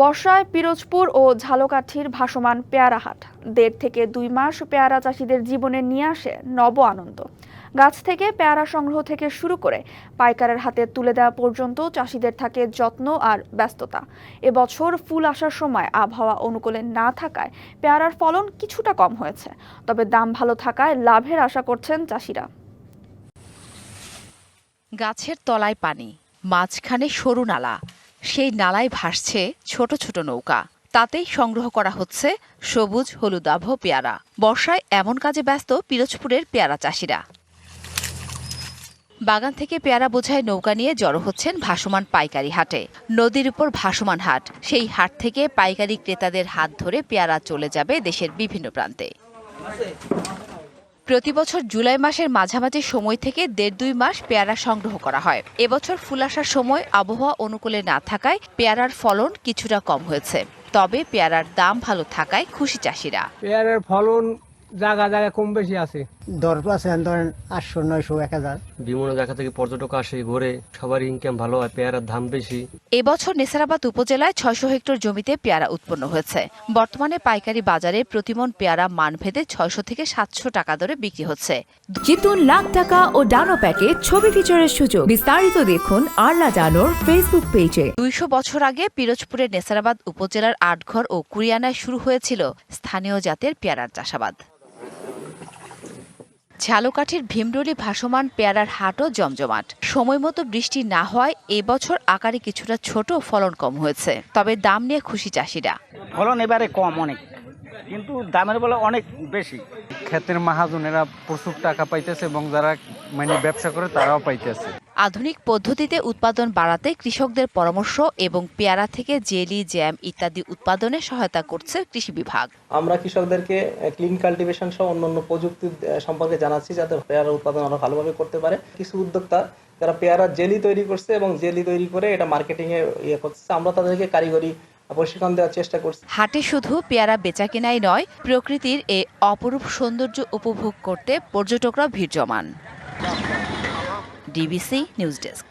বর্ষায় পিরোজপুর ও ঝালকাঠির ভাসমান পেয়ারা হাট। দেড় থেকে দুই মাস পেয়ারা চাষিদের জীবনে নিয়ে আসে নব আনন্দ। গাছ থেকে পেয়ারা সংগ্রহ থেকে শুরু করে পাইকারের হাতে তুলে দেওয়া পর্যন্ত চাষিদের থাকে যত্ন আর ব্যস্ততা। এবছর ফুল আসার সময় আবহাওয়া অনুকূলে না থাকায় পেয়ারার ফলন কিছুটা কম হয়েছে। তবে দাম ভালো থাকায় লাভের আশা করছেন চাষিরা। গাছের তলায় পানি, মাঝখানে সরু নালা সেই নালায় ভাসছে ছোট ছোট নৌকা। তাতেই সংগ্রহ করা হচ্ছে সবুজ, হলুদাভ পেয়ারা। বর্ষায় এমন কাজে ব্যস্ত পিরোজপুরের পেয়ারা চাষিরা। বাগান থেকে পেয়ারা বোঝায় নৌকা নিয়ে জড়ো হচ্ছেন ভাসমান পাইকারি হাটে। নদীর উপর ভাসমান হাট। সেই হাট থেকে পাইকারি ক্রেতাদের হাত ধরে পেয়ারা চলে যাবে দেশের বিভিন্ন প্রান্তে। প্রতি বছর জুলাই মাসের মাঝামাঝি সময় থেকে দেড় দুই মাস পেয়ারা সংগ্রহ করা হয়। এবছর ফুল আসার সময় আবহাওয়া অনুকূলে না থাকায় পেয়ারার ফলন কিছুটা কম হয়েছে। তবে পেয়ারার দাম ভালো থাকায় খুশি চাষিরা। পেয়ারার ফলন জায়গা জায়গা কম বেশি আছে। দর তো আছে ধরেন আটশো নয়শো এক হাজার। বিভিন্ন জায়গা থেকে পর্যটক আসে ঘুরে। সবার ইনকাম ভালো হয় পেয়ারার দাম বেশি। এবছর নেসারাবাদ উপজেলায় ছয়শো হেক্টর জমিতে পেয়ারা উৎপন্ন হয়েছে। বর্তমানে পাইকারি বাজারে প্রতিমন পেয়ারা মানভেদে ছয়শো থেকে সাতশো টাকা দরে বিক্রি হচ্ছে। জিতুন লাখ টাকা ও ডানো প্যাকেজ ছবি ফিচারের সুযোগ। বিস্তারিত দেখুন আরলা ডানোর ফেসবুক পেজে। দুইশো বছর আগে পিরোজপুরের নেসারাবাদ উপজেলার আটঘর ও কুরিয়ানায় শুরু হয়েছিল স্থানীয় জাতের পেয়ারার চাষাবাদ। ঝালকাঠির ভীমরুলি ভাসমান পেয়ারার হাটও জমজমাট। সময় মতো বৃষ্টি না হওয়ায় এবছর আকারে কিছুটা ছোট ফলন কম হয়েছে। তবে দাম নিয়ে খুশি চাষিরা। ফলন এবারে কম অনেক কিন্তু দামের বলে অনেক বেশি। ক্ষেতের মাহাজনেরা প্রচুর টাকা পাইতেছে এবং যারা মানে ব্যবসা করে তারাও পাইতেছে। আধুনিক পদ্ধতিতে উৎপাদন বাড়াতে কৃষকদের পরামর্শ এবং পেয়ারা থেকে জেলি জ্যাম ইত্যাদি উৎপাদনে সহায়তা করছে কৃষি বিভাগ। আমরা কৃষকদেরকে ক্লিন কাল্টিভেশন সহ অন্যান্য প্রযুক্তি সম্পর্কে জানাচ্ছি যাতে পেয়ারা উৎপাদন আরও ভালোভাবে করতে পারে। কিছু উদ্যোক্তা যারা পেয়ারা জেলি তৈরি করছে এবং জেলি তৈরি করে এটা মার্কেটিং এ ইয়ে করছে আমরা তাদেরকে কারিগরি প্রশিক্ষণ দেওয়ার চেষ্টা করছি। হাটে শুধু পেয়ারা বেচা কেনাই নয় প্রকৃতির এ অপরূপ সৌন্দর্য উপভোগ করতে পর্যটকরা ভিড় জমান। DBC news desk